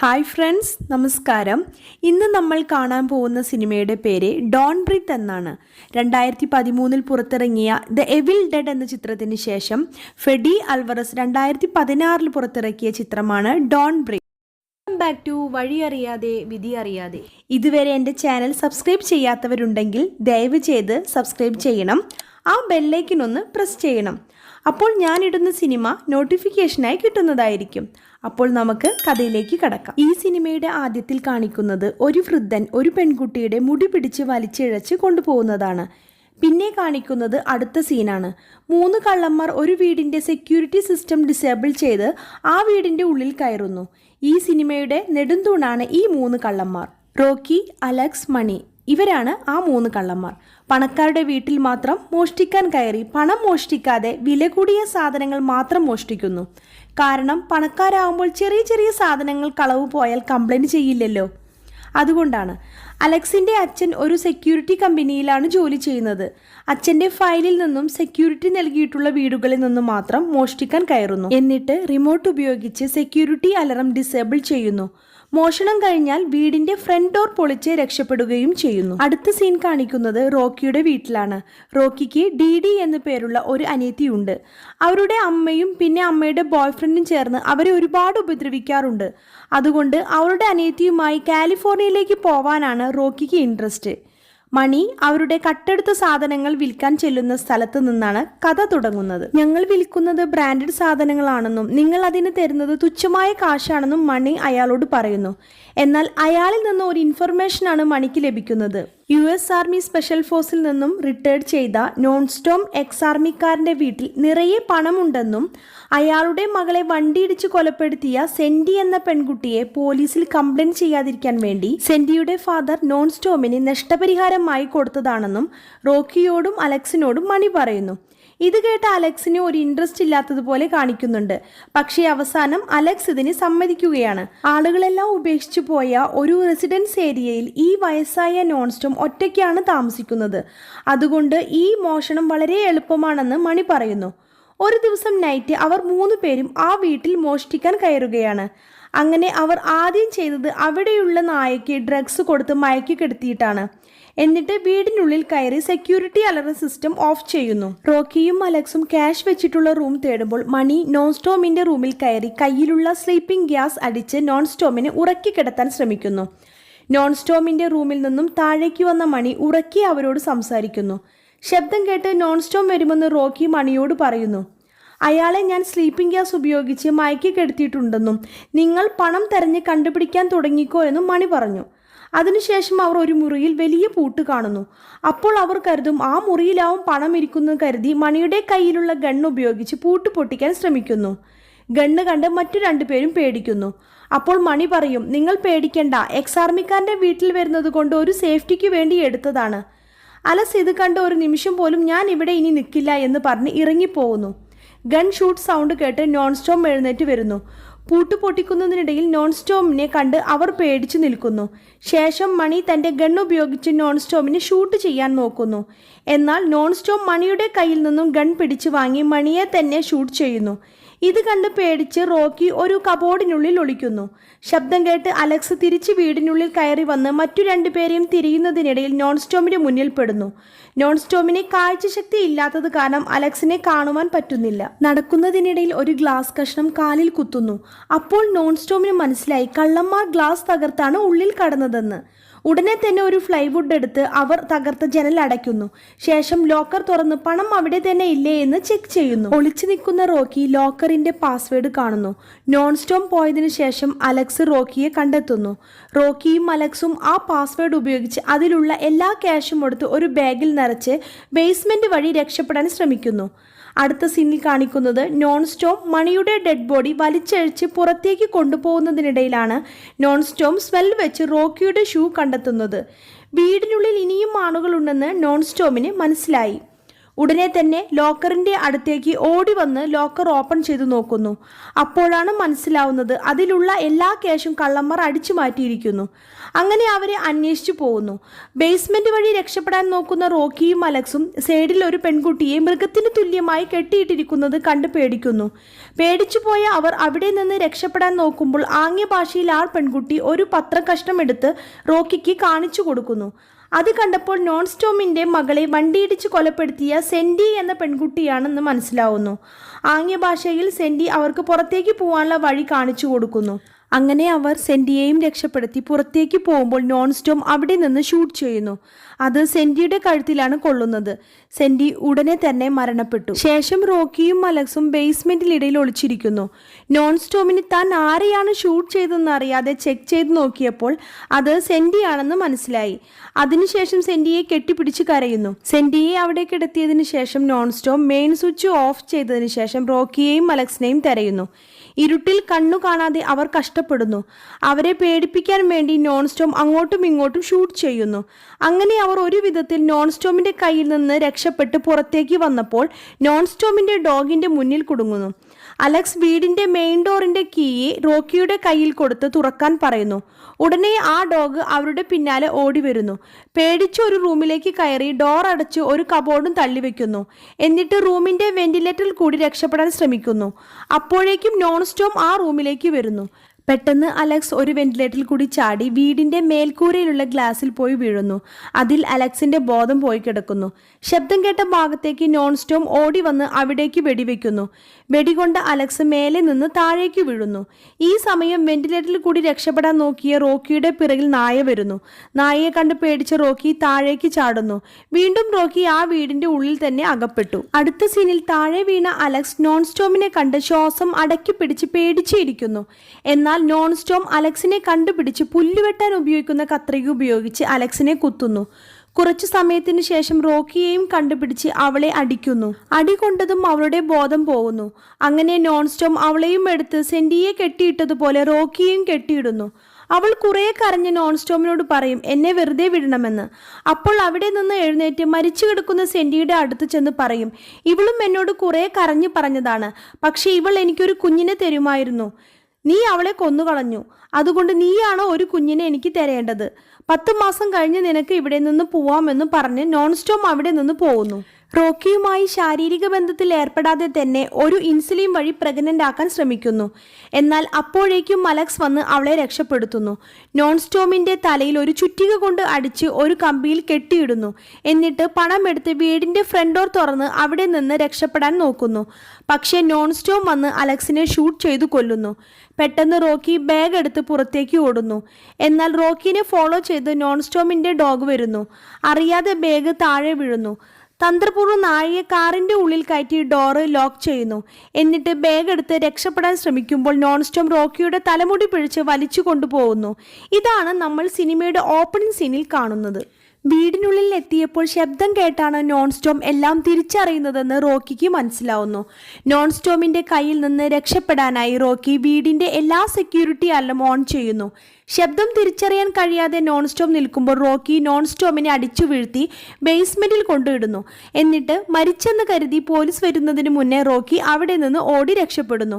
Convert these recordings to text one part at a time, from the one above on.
Hi friends നമസ്കാരം. ഇന്ന് നമ്മൾ കാണാൻ പോകുന്ന സിനിമയുടെ പേര് ഡോൺ ബ്രിത്ത് എന്നാണ്. രണ്ടായിരത്തി പതിമൂന്നിൽ പുറത്തിറങ്ങിയ ദ എവിൽ ഡെഡ് എന്ന ചിത്രത്തിന് ശേഷം ഫെഡി അൽവറസ് രണ്ടായിരത്തി പതിനാറിൽ പുറത്തിറക്കിയ ചിത്രമാണ് ഡോൺ ബ്രിത്ത് ബാക്ക് ടു വഴി അറിയാതെ വിധി അറിയാതെ. ഇതുവരെ എന്റെ ചാനൽ സബ്സ്ക്രൈബ് ചെയ്യാത്തവരുണ്ടെങ്കിൽ ദയവ് ചെയ്ത് സബ്സ്ക്രൈബ് ചെയ്യണം. ആ ബെല്ലൈക്കിനൊന്ന് പ്രസ് ചെയ്യണം. അപ്പോൾ ഞാനിടുന്ന സിനിമ നോട്ടിഫിക്കേഷനായി കിട്ടുന്നതായിരിക്കും. അപ്പോൾ നമുക്ക് കഥയിലേക്ക് കടക്കാം. ഈ സിനിമയുടെ ആദ്യത്തിൽ കാണിക്കുന്നത് ഒരു വൃദ്ധൻ ഒരു പെൺകുട്ടിയുടെ മുടി പിടിച്ച് വലിച്ചിഴച്ച് കൊണ്ടുപോകുന്നതാണ്. പിന്നെ കാണിക്കുന്നത് അടുത്ത സീനാണ്. മൂന്ന് കള്ളന്മാർ ഒരു വീടിന്റെ സെക്യൂരിറ്റി സിസ്റ്റം ഡിസേബിൾ ചെയ്ത് ആ വീടിന്റെ ഉള്ളിൽ കയറുന്നു. ഈ സിനിമയുടെ നെടുന്തൂണാണ് ഈ മൂന്ന് കള്ളന്മാർ. റോക്കി അലക്സ് മണി ഇവരാണ് ആ മൂന്ന് കള്ളന്മാർ. പണക്കാരുടെ വീട്ടിൽ മാത്രം മോഷ്ടിക്കാൻ കയറി പണം മോഷ്ടിക്കാതെ വില കൂടിയ സാധനങ്ങൾ മാത്രം മോഷ്ടിക്കുന്നു. കാരണം പണക്കാരാകുമ്പോൾ ചെറിയ ചെറിയ സാധനങ്ങൾ കളവ് പോയാൽ കംപ്ലൈന്റ് ചെയ്യില്ലല്ലോ. അതുകൊണ്ടാണ് അലക്സിന്റെ അച്ഛൻ ഒരു സെക്യൂരിറ്റി കമ്പനിയിലാണ് ജോലി ചെയ്യുന്നത്. അച്ഛന്റെ ഫയലിൽ നിന്നും സെക്യൂരിറ്റി നൽകിയിട്ടുള്ള വീടുകളിൽ നിന്നും മാത്രം മോഷ്ടിക്കാൻ കയറുന്നു. എന്നിട്ട് റിമോട്ട് ഉപയോഗിച്ച് സെക്യൂരിറ്റി അലറം ഡിസേബിൾ ചെയ്യുന്നു. മോഷണം കഴിഞ്ഞാൽ വീടിന്റെ ഫ്രണ്ട് ഡോർ പൊളിച്ച് രക്ഷപ്പെടുകയും ചെയ്യുന്നു. അടുത്ത സീൻ കാണിക്കുന്നത് റോക്കിയുടെ വീട്ടിലാണ്. റോക്കിക്ക് ഡി ഡി എന്നു പേരുള്ള ഒരു അനിയത്തിയുണ്ട്. അവരുടെ അമ്മയും പിന്നെ അമ്മയുടെ ബോയ്ഫ്രണ്ടും ചേർന്ന് അവരെ ഒരുപാട് ഉപദ്രവിക്കാറുണ്ട്. അതുകൊണ്ട് അവരുടെ അനിയത്തിയുമായി കാലിഫോർണിയയിലേക്ക് പോവാനാണ് റോക്കിക്ക് ഇൻട്രസ്റ്റ് മണി അവരുടെ കട്ടെടുത്ത സാധനങ്ങൾ വിൽക്കാൻ ചെല്ലുന്ന സ്ഥലത്ത് നിന്നാണ് കഥ തുടങ്ങുന്നത്. ഞങ്ങൾ വിൽക്കുന്നത് ബ്രാൻഡഡ് സാധനങ്ങളാണെന്നും നിങ്ങൾ അതിന് തരുന്നത് തുച്ഛമായ കാശാണെന്നും മണി അയാളോട് പറയുന്നു. എന്നാൽ അയാളിൽ നിന്ന് ഒരു ഇൻഫർമേഷനാണ് മണിക്ക് ലഭിക്കുന്നത്. യു എസ് ആർമി സ്പെഷ്യൽ ഫോഴ്സിൽ നിന്നും റിട്ടയർഡ് ചെയ്ത നോൺ സ്റ്റോം എക്സ് ആർമിക്കാരന്റെ വീട്ടിൽ നിറയെ പണമുണ്ടെന്നും അയാളുടെ മകളെ വണ്ടിയിടിച്ച് കൊലപ്പെടുത്തിയ സെൻഡി എന്ന പെൺകുട്ടിയെ പോലീസിൽ കംപ്ലൈന്റ് ചെയ്യാതിരിക്കാൻ വേണ്ടി സെൻഡിയുടെ ഫാദർ നോൺ സ്റ്റോമിന് നഷ്ടപരിഹാരമായി കൊടുത്തതാണെന്നും റോക്കിയോടും അലക്സിനോടും മണി പറയുന്നു. ഇത് കേട്ട അലക്സിന് ഒരു ഇൻട്രസ്റ്റ് ഇല്ലാത്തതുപോലെ കാണിക്കുന്നുണ്ട്. പക്ഷേ അവസാനം അലക്സ് ഇതിന് സമ്മതിക്കുകയാണ്. ആളുകളെല്ലാം ഉപേക്ഷിച്ചു പോയ ഒരു റെസിഡൻസ് ഏരിയയിൽ ഈ വയസ്സായ നോൺസ്റ്റോം ഒറ്റയ്ക്കാണ് താമസിക്കുന്നത്. അതുകൊണ്ട് ഈ മോഷണം വളരെ എളുപ്പമാണെന്ന് മണി പറയുന്നു. ഒരു ദിവസം നൈറ്റ് അവർ മൂന്ന് പേരും ആ വീട്ടിൽ മോഷ്ടിക്കാൻ കയറുകയാണ്. അങ്ങനെ അവർ ആദ്യം ചെയ്തത് അവിടെയുള്ള നായയ്ക്ക് ഡ്രഗ്സ് കൊടുത്ത് മയക്കി കെടുത്തിയിട്ടാണ്. എന്നിട്ട് വീടിനുള്ളിൽ കയറി സെക്യൂരിറ്റി അലർട്ട് സിസ്റ്റം ഓഫ് ചെയ്യുന്നു. റോക്കിയും അലക്സും ക്യാഷ് വെച്ചിട്ടുള്ള റൂം തേടുമ്പോൾ മണി നോൺ സ്റ്റോമിന്റെ റൂമിൽ കയറി കയ്യിലുള്ള സ്ലീപ്പിംഗ് ഗ്യാസ് അടിച്ച് നോൺ സ്റ്റോമിനെ ഉറക്കി കിടത്താൻ ശ്രമിക്കുന്നു. നോൺ സ്റ്റോമിന്റെ റൂമിൽ നിന്നും താഴേക്ക് വന്ന മണി ഉറക്കി അവരോട് സംസാരിക്കുന്നു. ശബ്ദം കേട്ട് നോൺ സ്റ്റോം വരുമെന്ന് റോക്കി മണിയോട് പറയുന്നു. അയാളെ ഞാൻ സ്ലീപ്പിംഗ് ഗ്യാസ് ഉപയോഗിച്ച് മയക്കി കെടുത്തിയിട്ടുണ്ടെന്നും നിങ്ങൾ പണം തെരഞ്ഞ് കണ്ടുപിടിക്കാൻ തുടങ്ങിക്കോ എന്നും മണി പറഞ്ഞു. അതിനുശേഷം അവർ ഒരു മുറിയിൽ വലിയ പൂട്ട് കാണുന്നു. അപ്പോൾ അവർ കരുതും ആ മുറിയിലാവും പണം ഇരിക്കുന്നു കരുതി മണിയുടെ കയ്യിലുള്ള ഗണ്ണ് ഉപയോഗിച്ച് പൂട്ട് പൊട്ടിക്കാൻ ശ്രമിക്കുന്നു. ഗണ്ണ് കണ്ട് മറ്റു രണ്ടുപേരും പേടിക്കുന്നു. അപ്പോൾ മണി പറയും നിങ്ങൾ പേടിക്കണ്ട എക്സ് ആർമിക്കാരന്റെ വീട്ടിൽ വരുന്നത് കൊണ്ട് ഒരു സേഫ്റ്റിക്ക് വേണ്ടി എടുത്തതാണ്. അലസ് ഇത് കണ്ട് ഒരു നിമിഷം പോലും ഞാൻ ഇവിടെ ഇനി നിൽക്കില്ല എന്ന് പറഞ്ഞ് ഇറങ്ങിപ്പോകുന്നു. ഗൺ ഷൂട്ട് സൗണ്ട് കേട്ട് നോൺ സ്റ്റോം എഴുന്നേറ്റ് വരുന്നു. പൂട്ട് പൊട്ടിക്കുന്നതിനിടയിൽ നോൺ സ്റ്റോമിനെ കണ്ട് അവർ പേടിച്ചു നിൽക്കുന്നു. ശേഷം മണി തന്റെ ഗൺ ഉപയോഗിച്ച് നോൺ സ്റ്റോമിനെ ഷൂട്ട് ചെയ്യാൻ നോക്കുന്നു. എന്നാൽ നോൺ സ്റ്റോം മണിയുടെ കയ്യിൽ നിന്നും ഗൺ പിടിച്ചു വാങ്ങി മണിയെ തന്നെ ഷൂട്ട് ചെയ്യുന്നു. ഇത് കണ്ട് പേടിച്ച് റോക്കി ഒരു കബോർഡിനുള്ളിൽ ഒളിക്കുന്നു. ശബ്ദം കേട്ട് അലക്സ് തിരിച്ച് വീടിനുള്ളിൽ കയറി വന്ന് മറ്റു രണ്ടുപേരെയും തിരിയുന്നതിനിടയിൽ നോൺ സ്റ്റോമിന്റെ മുന്നിൽ പെടുന്നു. നോൺ കാഴ്ചശക്തി ഇല്ലാത്തത് കാരണം അലക്സിനെ കാണുവാൻ പറ്റുന്നില്ല. നടക്കുന്നതിനിടയിൽ ഒരു ഗ്ലാസ് കഷ്ണം കാലിൽ കുത്തുന്നു. അപ്പോൾ നോൺ സ്റ്റോമിന് മനസ്സിലായി കള്ളന്മാർ ഗ്ലാസ് തകർത്താണ് ഉള്ളിൽ കടന്നതെന്ന്. ഉടനെ തന്നെ ഒരു ഫ്ലൈവുഡ് എടുത്ത് അവർ തകർത്ത ജനൽ അടയ്ക്കുന്നു. ശേഷം ലോക്കർ തുറന്ന് പണം അവിടെ തന്നെ ഇല്ലേ എന്ന് ചെക്ക് ചെയ്യുന്നു. ഒളിച്ചു നിൽക്കുന്ന റോക്കി ലോക്കറിന്റെ പാസ്വേഡ് കാണുന്നു. നോൺ സ്റ്റോം പോയതിനു ശേഷം അലക്സ് റോക്കിയെ കണ്ടെത്തുന്നു. റോക്കിയും അലക്സും ആ പാസ്വേഡ് ഉപയോഗിച്ച് അതിലുള്ള എല്ലാ ക്യാഷും എടുത്ത് ഒരു ബാഗിൽ നിറച്ച് ബേസ്മെന്റ് വഴി രക്ഷപ്പെടാൻ ശ്രമിക്കുന്നു. അടുത്ത സീനിൽ കാണിക്കുന്നത് നോൺ സ്റ്റോം മണിയുടെ ഡെഡ് ബോഡി വലിച്ചഴിച്ച് പുറത്തേക്ക് കൊണ്ടുപോകുന്നതിനിടയിലാണ് നോൺ സ്റ്റോം സ്മെൽ വെച്ച് റോക്കിയുടെ ഷൂ കണ്ടെത്തുന്നത്. വീടിനുള്ളിൽ ഇനിയും ആളുകളുണ്ടെന്ന് നോൺ സ്റ്റോമിന് മനസ്സിലായി. ഉടനെ തന്നെ ലോക്കറിന്റെ അടുത്തേക്ക് ഓടി വന്ന് ലോക്കർ ഓപ്പൺ ചെയ്തു നോക്കുന്നു. അപ്പോഴാണ് മനസ്സിലാവുന്നത് അതിലുള്ള എല്ലാ ക്യാഷും കള്ളന്മാർ അടിച്ചു മാറ്റിയിരിക്കുന്നു. അങ്ങനെ അവരെ അന്വേഷിച്ചു പോകുന്നു. ബേസ്മെന്റ് വഴി രക്ഷപ്പെടാൻ നോക്കുന്ന റോക്കിയും അലക്സും സൈഡിൽ ഒരു പെൺകുട്ടിയെ മൃഗത്തിന് തുല്യമായി കെട്ടിയിട്ടിരിക്കുന്നത് കണ്ട് പേടിക്കുന്നു. പേടിച്ചു പോയ അവർ അവിടെ നിന്ന് രക്ഷപ്പെടാൻ നോക്കുമ്പോൾ ആംഗ്യ ഭാഷയിൽ ആ പെൺകുട്ടി ഒരു പത്രകഷ്ണം എടുത്ത് റോക്കിക്ക് കാണിച്ചു കൊടുക്കുന്നു. അത് കണ്ടപ്പോൾ നോൺ സ്റ്റോമിന്റെ മകളെ വണ്ടിയിടിച്ച് കൊലപ്പെടുത്തിയ സെൻഡി എന്ന പെൺകുട്ടിയാണെന്ന് മനസ്സിലാവുന്നു. ആംഗ്യ ഭാഷയിൽ സെൻഡി അവർക്ക് പുറത്തേക്ക് പോകാനുള്ള വഴി കാണിച്ചു കൊടുക്കുന്നു. അങ്ങനെ അവർ സെൻഡിയെയും രക്ഷപ്പെടുത്തി പുറത്തേക്ക് പോകുമ്പോൾ നോൺ സ്റ്റോം അവിടെ നിന്ന് ഷൂട്ട് ചെയ്യുന്നു. അത് സെൻഡിയുടെ കഴുത്തിലാണ് കൊള്ളുന്നത്. സെൻഡി ഉടനെ തന്നെ മരണപ്പെട്ടു. ശേഷം റോക്കിയും അലക്സും ബേസ്മെന്റിലിടയിൽ ഒളിച്ചിരിക്കുന്നു. നോൺ സ്റ്റോമിന് താൻ ആരെയാണ് ഷൂട്ട് ചെയ്തതെന്ന് അറിയാതെ ചെക്ക് ചെയ്ത് നോക്കിയപ്പോൾ അത് സെൻഡിയാണെന്ന് മനസ്സിലായി. അതിനുശേഷം സെൻഡിയെ കെട്ടിപ്പിടിച്ച് കരയുന്നു. സെൻഡിയെ അവിടെ കിടത്തിയതിനു ശേഷം Nordstrom main switch off ചെയ്തതിനു ശേഷം റോക്കിയെയും അലക്സിനെയും തെരയുന്നു. ഇരുട്ടിൽ കണ്ണു കാണാതെ അവർ കഷ്ടപ്പെടുന്നു. അവരെ പേടിപ്പിക്കാൻ വേണ്ടി നോൺ സ്റ്റോം അങ്ങോട്ടും ഇങ്ങോട്ടും ഷൂട്ട് ചെയ്യുന്നു. അങ്ങനെ അവർ ഒരു വിധത്തിൽ നോൺ സ്റ്റോമിന്റെ കയ്യിൽ നിന്ന് രക്ഷപ്പെട്ട് പുറത്തേക്ക് വന്നപ്പോൾ നോൺ സ്റ്റോമിന്റെ ഡോഗിന്റെ മുന്നിൽ കുടുങ്ങുന്നു. അലക്സ് വീടിന്റെ മെയിൻ ഡോറിന്റെ കീയെ റോക്കിയുടെ കയ്യിൽ കൊടുത്ത് തുറക്കാൻ പറയുന്നു. ഉടനെ ആ ഡോഗ് അവരുടെ പിന്നാലെ ഓടി വരുന്നു. പേടിച്ച് ഒരു റൂമിലേക്ക് കയറി ഡോർ അടച്ച് ഒരു കബോർഡും തള്ളിവെക്കുന്നു എന്നിട്ട് റൂമിന്റെ വെന്റിലേറ്ററിൽ കൂടി രക്ഷപ്പെടാൻ ശ്രമിക്കുന്നു. അപ്പോഴേക്കും നോൺ സ്റ്റോം ആ റൂമിലേക്ക് വരുന്നു. പെട്ടെന്ന് അലക്സ് ഒരു വെന്റിലേറ്ററിൽ കൂടി ചാടി വീടിന്റെ മേൽക്കൂരയിലുള്ള ഗ്ലാസിൽ പോയി വീഴുന്നു. അതിൽ അലക്സിന്റെ ബോധം പോയി കിടക്കുന്നു. ശബ്ദം കേട്ട ഭാഗത്തേക്ക് നോൺ സ്റ്റോം ഓടി വന്ന് അവിടേക്ക് വെടിവെക്കുന്നു. വെടികൊണ്ട് അലക്സ് മേലെ നിന്ന് താഴേക്ക് വീഴുന്നു. ഈ സമയം വെന്റിലേറ്ററിൽ കൂടി രക്ഷപ്പെടാൻ നോക്കിയ റോക്കിയുടെ പിറകിൽ നായ വരുന്നു. നായയെ കണ്ട് പേടിച്ച റോക്കി താഴേക്ക് ചാടുന്നു. വീണ്ടും റോക്കി ആ വീടിന്റെ ഉള്ളിൽ തന്നെ അകപ്പെട്ടു. അടുത്ത സീനിൽ താഴെ വീണ അലക്സ് നോൺ സ്റ്റോമിനെ കണ്ട് ശ്വാസം അടക്കി പിടിച്ച് പേടിച്ചിരിക്കുന്നു. എന്നാൽ നോൺ സ്റ്റോം അലക്സിനെ കണ്ടുപിടിച്ച് പുല്ലുവെട്ടാൻ ഉപയോഗിക്കുന്ന കത്രിക ഉപയോഗിച്ച് അലക്സിനെ കുത്തുന്നു. കുറച്ചു സമയത്തിന് ശേഷം റോക്കിയെയും കണ്ടുപിടിച്ച് അവളെ അടിക്കുന്നു. അടി കൊണ്ടതും അവളുടെ ബോധം പോകുന്നു. അങ്ങനെ നോൺ സ്റ്റോം അവളെയും എടുത്ത് സെൻഡിയെ കെട്ടിയിട്ടതുപോലെ റോക്കിയെയും കെട്ടിയിടുന്നു. അവൾ കുറെ കരഞ്ഞ് നോൺ സ്റ്റോമിനോട് പറയും എന്നെ വെറുതെ വിടണമെന്ന്. അപ്പോൾ അവിടെ നിന്ന് എഴുന്നേറ്റ് മരിച്ചു കിടക്കുന്ന സെൻഡിയുടെ അടുത്ത് ചെന്ന് പറയും ഇവളും എന്നോട് കുറെ കരഞ്ഞു പറഞ്ഞതാണ്. പക്ഷേ ഇവൾ എനിക്കൊരു കുഞ്ഞിനെ തരുമായിരുന്നു. നീ അവളെ കൊന്നുകളഞ്ഞു. അതുകൊണ്ട് നീയാണോ ഒരു കുഞ്ഞിനെ എനിക്ക് തരേണ്ടത്? പത്ത് മാസം കഴിഞ്ഞ് നിനക്ക് ഇവിടെ നിന്ന് പോവാമെന്ന് പറഞ്ഞ് നോൺ സ്റ്റോം അവിടെ നിന്ന് പോകുന്നു. റോക്കിയുമായി ശാരീരിക ബന്ധത്തിൽ ഏർപ്പെടാതെ തന്നെ ഒരു ഇൻസുലിൻ വഴി പ്രഗ്നന്റ് ആക്കാൻ ശ്രമിക്കുന്നു. എന്നാൽ അപ്പോഴേക്കും മലക്സ് വന്ന് അവളെ രക്ഷപ്പെടുത്തുന്നു. നോൺ സ്റ്റോമിന്റെ തലയിൽ ഒരു ചുറ്റിക കൊണ്ട് അടിച്ച് ഒരു കമ്പിയിൽ കെട്ടിയിടുന്നു. എന്നിട്ട് പണം എടുത്ത് വീടിന്റെ ഫ്രണ്ട് ഡോർ തുറന്ന് അവിടെ നിന്ന് രക്ഷപ്പെടാൻ നോക്കുന്നു. പക്ഷേ നോൺ സ്റ്റോം വന്ന് അലക്സിനെ ഷൂട്ട് ചെയ്തു കൊല്ലുന്നു. പെട്ടെന്ന് റോക്കി ബാഗ് എടുത്ത് പുറത്തേക്ക് ഓടുന്നു. എന്നാൽ റോക്കിനെ ഫോളോ ചെയ്ത് നോൺ സ്റ്റോമിന്റെ ഡോഗ് വരുന്നു. അറിയാതെ ബാഗ് താഴെ വീഴുന്നു. തന്ത്രപൂർവം നായയെ കാറിന്റെ ഉള്ളിൽ കയറ്റി ഡോറ് ലോക്ക് ചെയ്യുന്നു. എന്നിട്ട് ബാഗ് എടുത്ത് രക്ഷപ്പെടാൻ ശ്രമിക്കുമ്പോൾ നോൺ സ്റ്റോം റോക്കിയുടെ തലമുടി പിഴിച്ച് വലിച്ചു കൊണ്ടുപോകുന്നു. ഇതാണ് നമ്മൾ സിനിമയുടെ ഓപ്പണിംഗ് സീനിൽ കാണുന്നത്. വീടിനുള്ളിൽ എത്തിയപ്പോൾ ശബ്ദം കേട്ടാണ് നോൺ സ്റ്റോം എല്ലാം തിരിച്ചറിയുന്നതെന്ന് റോക്കിക്ക് മനസ്സിലാവുന്നു. നോൺ സ്റ്റോമിന്റെ കയ്യിൽ നിന്ന് രക്ഷപ്പെടാനായി റോക്കി വീടിന്റെ എല്ലാ സെക്യൂരിറ്റി അലം ഓൺ ചെയ്യുന്നു. ശബ്ദം തിരിച്ചറിയാൻ കഴിയാതെ നോൺ സ്റ്റോം നിൽക്കുമ്പോൾ റോക്കി നോൺ സ്റ്റോമിനെ അടിച്ചു വീഴ്ത്തി ബേസ്മെന്റിൽ കൊണ്ടുവിടുന്നു. എന്നിട്ട് മരിച്ചെന്ന് കരുതി പോലീസ് വരുന്നതിന് മുന്നേ റോക്കി അവിടെ നിന്ന് ഓടി രക്ഷപ്പെടുന്നു.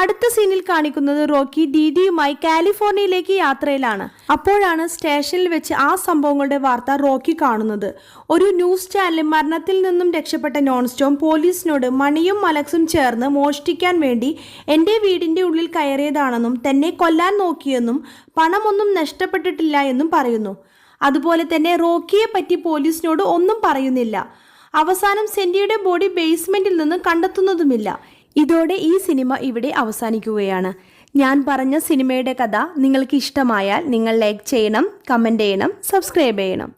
അടുത്ത സീനിൽ കാണിക്കുന്നത് റോക്കി ദീദിയുമായി കാലിഫോർണിയയിലേക്ക് യാത്രയിലാണ്. അപ്പോഴാണ് സ്റ്റേഷനിൽ വെച്ച് ആ സംഭവങ്ങളുടെ വാർത്ത റോക്കി കാണുന്നത് ഒരു ന്യൂസ് ചാനൽ മരണത്തിൽ നിന്നും രക്ഷപ്പെട്ട നോൺ സ്റ്റോം പോലീസിനോട് മണിയും മലക്സും ചേർന്ന് മോഷ്ടിക്കാൻ വേണ്ടി എന്റെ വീടിന്റെ ഉള്ളിൽ കയറിയതാണെന്നും തന്നെ കൊല്ലാൻ നോക്കിയെന്നും പണമൊന്നും നഷ്ടപ്പെട്ടിട്ടില്ല എന്നും പറയുന്നു. അതുപോലെ തന്നെ റോക്കിയെ പറ്റി പോലീസിനോട് ഒന്നും പറയുന്നില്ല. അവസാനം സെൻഡിയുടെ ബോഡി ബേസ്മെന്റിൽ നിന്ന് കണ്ടെത്തുന്നതുമില്ല. ഇതോടെ ഈ സിനിമ ഇവിടെ അവസാനിക്കുകയാണ്. ഞാൻ പറഞ്ഞ സിനിമയുടെ കഥ നിങ്ങൾക്ക് ഇഷ്ടമായാൽ നിങ്ങൾ ലൈക്ക് ചെയ്യണം കമന്റ് ചെയ്യണം സബ്സ്ക്രൈബ് ചെയ്യണം.